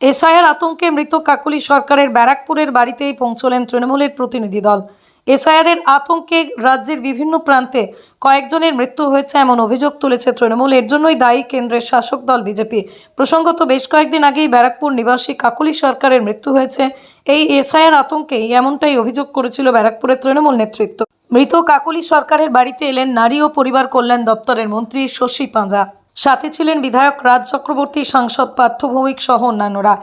এসআইয়ের আতঙ্কে মৃত কাকলি সরকারের ব্যারাকপুরের বাড়িতেই পৌঁছলেন তৃণমূলের প্রতিনিধি দল। এসআইআরের আতঙ্কে রাজ্যের বিভিন্ন প্রান্তে কয়েকজনের মৃত্যু হয়েছে এমন অভিযোগ তুলেছে তৃণমূল। এর জন্যই দায়ী কেন্দ্রের শাসক দল বিজেপি। প্রসঙ্গত, বেশ কয়েকদিন আগেই ব্যারাকপুর নিবাসী কাকলি সরকারের মৃত্যু হয়েছে। এই এসআইআর আতঙ্কেই এমনটাই অভিযোগ করেছিল ব্যারাকপুরের তৃণমূল নেতৃত্ব। মৃত কাকলি সরকারের বাড়িতে এলেন নারী ও পরিবার কল্যাণ দপ্তরের মন্ত্রী শশী পাঁজা। সাথে ছিলেন বিধায়ক রাজ চক্রবর্তী, সাংসদ পার্থ ভৌমিক সহ অন্যান্যরা।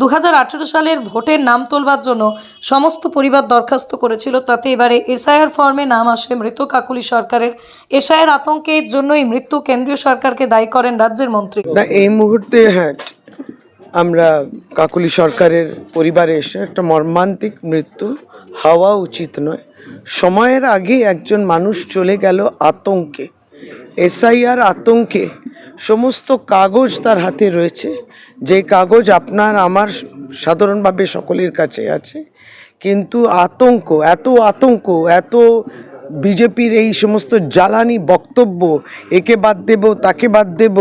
দু হাজার আঠারো সালের ভোটের নাম তোলবার জন্য সমস্ত পরিবার দরখাস্ত করেছিল, তাতে এবারে এসআইআর ফর্মে নাম আসে মৃত কাকুলি সরকারের। এসআইআর আতঙ্কের জন্যই মৃত্যু কেন্দ্রীয় সরকারকে দায়ী করেন রাজ্যের মন্ত্রী। এই মুহূর্তে হ্যাঁ আমরা কাকুলি সরকারের পরিবারে এসে একটা মর্মান্তিক মৃত্যু হওয়া উচিত নয়। সময়ের আগে একজন মানুষ চলে গেল আতঙ্কে। এসআইআর আতঙ্কে সমস্ত কাগজ তার হাতে রয়েছে। যে কাগজ আপনার আমার সাধারণভাবে সকলের কাছে আছে। কিন্তু আতঙ্ক, এত আতঙ্ক, এত বিজেপির এই সমস্ত জ্বালানি বক্তব্য, একে বাদ দেব, তাকে বাদ দেব,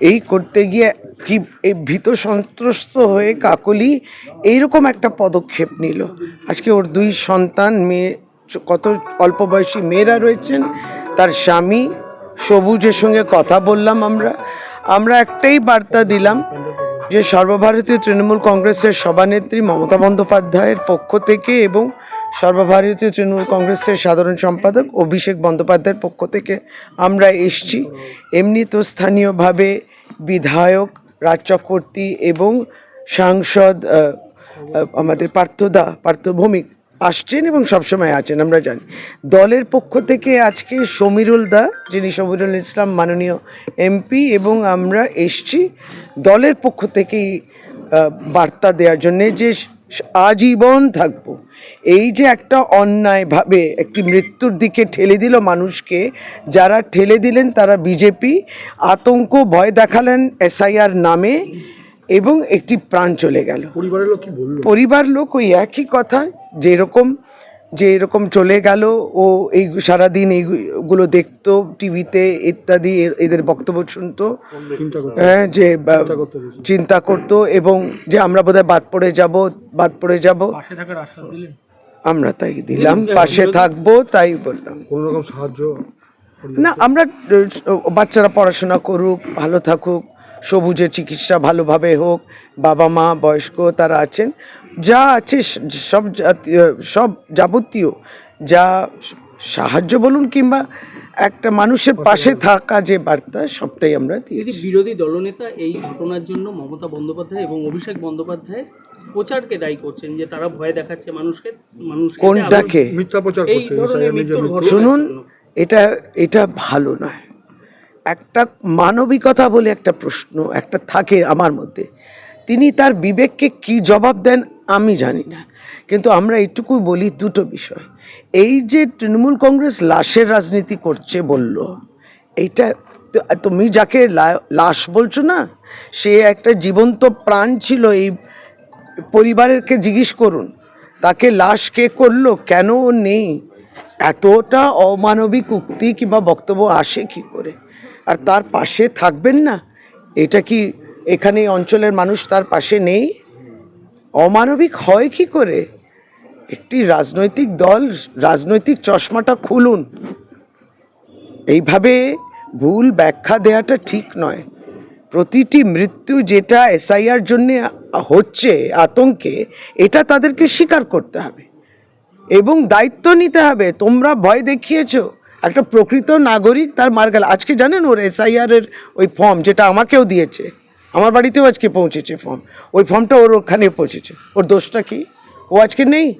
এই করতে গিয়ে কি এই ভীত সন্ত্রস্ত হয়ে কাকলি এইরকম একটা পদক্ষেপ নিল। আজকে ওর দুই সন্তান, মেয়ে, কত অল্প বয়সী মেয়েরা রয়েছেন, তার স্বামী সবুজের সঙ্গে কথা বললাম আমরা। আমরা একটাই বার্তা দিলাম যে সর্বভারতীয় তৃণমূল কংগ্রেসের সভানেত্রী মমতা বন্দ্যোপাধ্যায়ের পক্ষ থেকে এবং সর্বভারতীয় তৃণমূল কংগ্রেসের সাধারণ সম্পাদক অভিষেক বন্দ্যোপাধ্যায়ের পক্ষ থেকে আমরা এসছি। এমনি তো স্থানীয়ভাবে বিধায়ক রাজ চক্রবর্তী এবং সাংসদ আমাদের পার্থদা পার্থ ভৌমিক আসছেন এবং সবসময় আছেন, আমরা জানি। দলের পক্ষ থেকে আজকে সমীরুল দা, যিনি সমীরুল ইসলাম মাননীয় এমপি এবং আমরা এসছি দলের পক্ষ থেকেই বার্তা দেওয়ার জন্যে যে আজীবন থাকব। এই যে একটা অন্যায়ভাবে একটি মৃত্যুর দিকে ঠেলে দিল মানুষকে, যারা ঠেলে দিলেন তারা বিজেপি, আতঙ্ক ভয় দেখালেন এসআইআর নামে এবং একটি প্রাণ চলে গেল। পরিবারের লোক কি বলল? পরিবার লোক ওই একই কথা যে এরকম যে এরকম চলে গেল ও এই সারাদিন এইগুলো দেখতো টিভিতে ইত্যাদি এ- এদের বক্তব্য শুনতো। হ্যাঁ যে চিন্তা করতে হয়েছে। চিন্তা করতো এবং যে আমরা বোধহয় বাদ পড়ে যাব বাদ পড়ে যাব। পাশে থাকার আশ্বাস দিলেন? আমরা তাই দিলাম পাশে থাকব তাই বললাম। কোনো রকম সাহায্য না আমরা বাচ্চারা পড়াশোনা করুক ভালো থাকুক সবুজের চিকিৎসা ভালোভাবে হোক বাবা মা বয়স্ক তারা আছেন যা আছে সব সব যাবতীয় যা সাহায্য বলুন কিংবা একটা মানুষের পাশে থাকা যে বার্তা সবটাই আমরা দিয়েছি। বিরোধী দলনেতা এই ঘটনার জন্য মমতা বন্দ্যোপাধ্যায় এবং অভিষেক বন্দ্যোপাধ্যায় প্রচারকে দায়ী করছেন যে তারা ভয় দেখাচ্ছে মানুষকে মানুষ কোনটাকে? শুনুন এটা এটা ভালো নয়। একটা মানবিকতা বলে একটা প্রশ্ন একটা থাকে আমার মধ্যে। তিনি তার বিবেককে কি জবাব দেন আমি জানি না। কিন্তু আমরা এইটুকু বলি দুটো বিষয়। এই যে তৃণমূল কংগ্রেস লাশের রাজনীতি করছে বলল, এইটা তুমি যাকে লাশ বলছো না, সে একটা জীবন্ত প্রাণ ছিল এই পরিবারেরকে জিজ্ঞেস করুন, তাকে লাশ কে করল, কেন নেই? এতটা অমানবিক উক্তি কিংবা বক্তব্য আসে কি করে? আর তার পাশে থাকবেন না? এটা কি এখানে অঞ্চলের মানুষ তার পাশে নেই? অমানবিক হয় কি করে? একটি রাজনৈতিক দল, রাজনৈতিক চশমাটা খুলুন। এইভাবে ভুল ব্যাখ্যা দেওয়াটা ঠিক নয়। প্রতিটি মৃত্যু যেটা এসআইআর জন্য হচ্ছে, আতঙ্কে, এটা তাদেরকে স্বীকার করতে হবে। এবং দায়িত্ব নিতে হবে। তোমরা ভয় দেখিয়েছো। একটা প্রকৃত নাগরিক তার মার গেল। আজকে জানেন ওর এসআইআর এর ওই ফর্ম যেটা আমাকেও দিয়েছে। আমার বাড়িতেও আজকে পৌঁছেছে ফর্ম ওই ফর্মটা ওর ওখানে পৌঁছেছে। ওর দোষটা কি? ও আজকে নেই।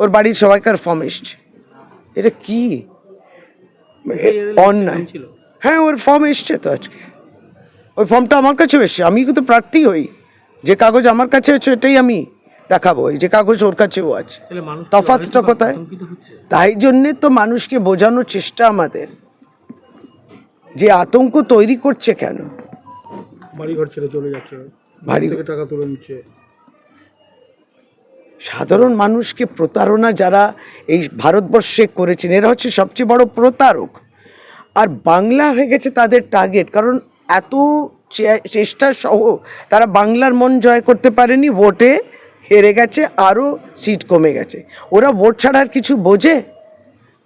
ওর বাড়ির সবাইকার ফর্ম এসছে। এটা কি? অন্যায়। হ্যাঁ ওর ফর্ম এসছে তো আজকে। ওই ফর্মটা আমার কাছেও এসছে। আমি কিন্তু প্রার্থী হই। যে কাগজ আমার কাছে আছে এটাই আমি। দেখাবো এই যে কাগজ ওর কাছেও আছে। অহেতুক কোথায়? তাই জন্যে তো মানুষকে বোঝানোর চেষ্টা আমাদের। যে আতঙ্ক তৈরি করছে কেন? বাড়ি ঘর ছেড়ে চলে যাচ্ছে। বাড়ি টাকা তুলে নিচ্ছে। সাধারণ মানুষকে প্রতারণা যারা এই ভারতবর্ষে করেছেন এরা হচ্ছে সবচেয়ে বড় প্রতারক। আর বাংলা হয়ে গেছে তাদের টার্গেট কারণ এত চে- চেষ্টা সহ তারা বাংলার মন জয় করতে পারেনি ভোটে হেরে গেছে, আরও সিট কমে গেছে। ওরা ভোট ছাড়া আর কিছু বোঝে?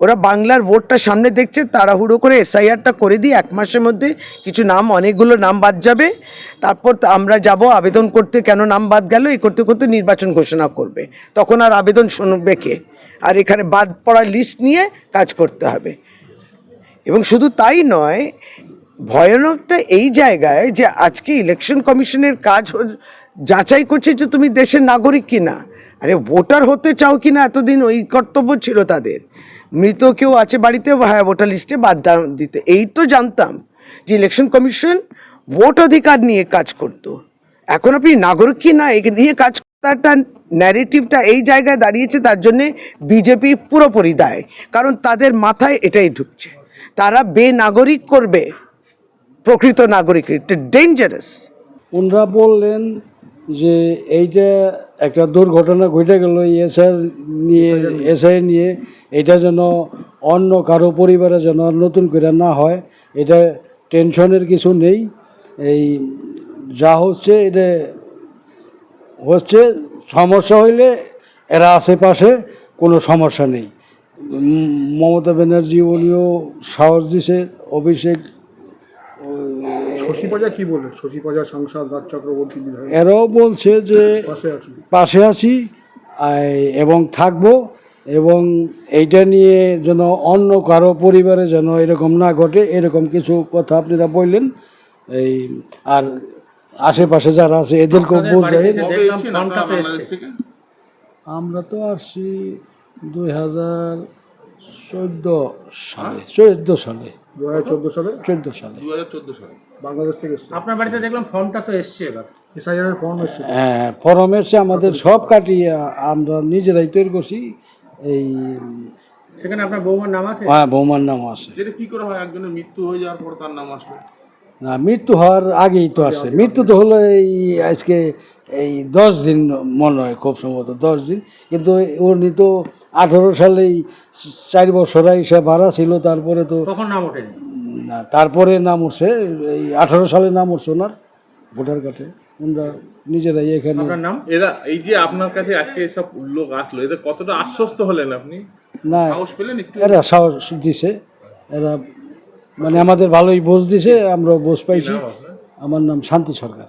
ওরা বাংলার ভোটটা সামনে দেখছে, তাড়াহুড়ো করে এসআইআরটা করে দিয়ে এক মাসের মধ্যে কিছু নাম, অনেকগুলো নাম বাদ যাবে। তারপর আমরা যাব আবেদন করতে, কেন নাম বাদ গেল? এই করতে করতে নির্বাচন ঘোষণা করবে। তখন আর আবেদন শুনবে কে? আর এখানে বাদ পড়া লিস্ট নিয়ে কাজ করতে হবে। এবং শুধু তাই নয়, ভয়ানকটা এই জায়গায় যে আজকে ইলেকশন কমিশনের কাজ যাচাই করছে যে তুমি দেশের নাগরিক কিনা। আরে ভোটার হতে চাও কিনা এতদিন ওই কর্তব্য ছিল তাদের। মৃত কেউ আছে বাড়িতে হ্যাঁ ভোটার লিস্টে বাদ দিতে। এই তো জানতাম যে ইলেকশন কমিশন ভোট অধিকার নিয়ে কাজ করতো। এখন আপনি নাগরিক কি না নিয়ে কাজ করাটা ন্যারেটিভটা এই জায়গায় দাঁড়িয়েছে, তার জন্যে বিজেপি পুরোপুরি দায়। কারণ তাদের মাথায় এটাই ঢুকছে। তারা বেনাগরিক করবে। প্রকৃত নাগরিক ডেঞ্জারাস ওনারা বললেন যে এইটা একটা দুর্ঘটনা ঘটে গেল এসআর নিয়ে, এসআই নিয়ে, এটা যেন অন্য কারও পরিবারে যেন নতুন করে না হয়, এটা টেনশনের কিছু নেই। এই যা হচ্ছে, এটা হচ্ছে, সমস্যা হইলে এরা আশেপাশে কোনো সমস্যা নেই। মমতা ব্যানার্জি উনিও সাহস দিছে, অভিষেক শশী পাজা কি বললেন? শশী পাজা সাংসদ রাজ চক্রবর্তী বিধায়ক। এরাও বলছে যে পাশে আছি। পাশে আছি এবং থাকব এবং এইটা নিয়ে যেন অন্য কারও পরিবারে যেন এরকম না ঘটে এরকম কিছু কথা আপনারা বললেন। এই আর আশেপাশে যারা আছে এদেরকেও বোঝাই। আমরা তো আসছি দুই হাজার চোদ্দ সালে চোদ্দ সালে। দু হাজার চোদ্দ সালে? চোদ্দ সালে। বাংলাদেশ থেকে এসছে। আপনার বাড়িতে দেখলাম ফর্মটা তো এসছে এবার। এসআইআর ফর্ম এসছে। হ্যাঁ ফর্ম চেয়ে আমাদের সব কাটিয়ে আমরা নিজেরাই তৈরি করছি। এই সেখানে আপনার বৌমার নাম আছে? হ্যাঁ বৌমার নাম আছে। যেটা কি করে হয় একজনের মৃত্যু হয়ে যাওয়ার পর তার নাম আসবে না মৃত্যু হওয়ার আগেই তো আসছে মৃত্যু তো হলো এই আজকে এই দশ দিন মনে হয় খুব সম্ভবত দশ দিন। কিন্তু উনি তো আঠারো সালেই চার বছর হিসাব ভাড়া ছিল তারপরে তো তখন নাম ওঠেনি? না তারপরে নাম উঠছে এই আঠারো সালে নাম উঠছে ওনার ভোটার কার্ডে। আমরা নিজেরাই এখানে নাম? এরা এই যে আপনার কাছে আজকে সব লোক আসলো এদের কতটা আশ্বস্ত হলেন আপনি? না সাহস পেলেন একটু? এরা সাহস দিছে। এরা মানে আমাদের ভালোই বোঝ দিছে আমরা বোঝ পাইছি। আমার নাম শান্তি সরকার।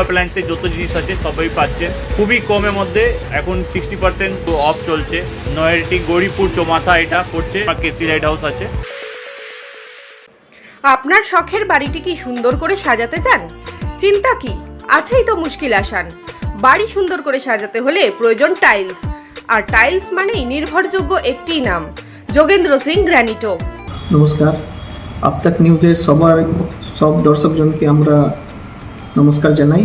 অ্যাপ্লায়েন্সের যত জিনিস আছে সবই পাচ্ছেন খুবই কমের মধ্যে এখন সিক্সটি পার্সেন্ট অফ চলছে। নয়ারটি গৌরীপুর চৌমাথা এটা পড়ছে কেসি লাইট হাউস আছে। আপনার শখের বাড়িটি কি সুন্দর করে সাজাতে চান? চিন্তা কি? আছেই তো মুশকিল আসান। বাড়ি সুন্দর করে সাজাতে হলে প্রয়োজন টাইলস আর টাইলস মানেই নির্ভরযোগ্য একটি নাম যোগেন্দ্র সিং গ্র্যানিটো নমস্কার। আপতাক নিউজের সবার সব দর্শকজনকে আমরা নমস্কার জানাই।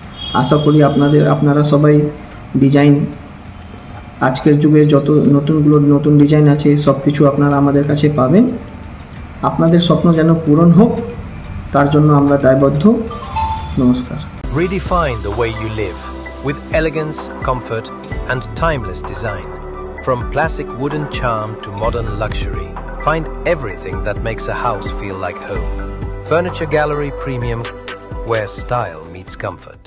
আশা করি আপনাদের আপনারা সবাই ডিজাইন আজকের যুগে যত নতুনগুলো নতুন ডিজাইন আছে সব কিছু আপনারা আমাদের কাছে পাবেন আপনাদের স্বপ্ন যেন পূরণ হোক তার জন্য আমরা দায়বদ্ধ নমস্কার Redefine the way you live with elegance, comfort, and timeless design. From classic wooden charm to modern luxury, find everything that makes a house feel like home. Furniture Gallery Premium, where style meets comfort.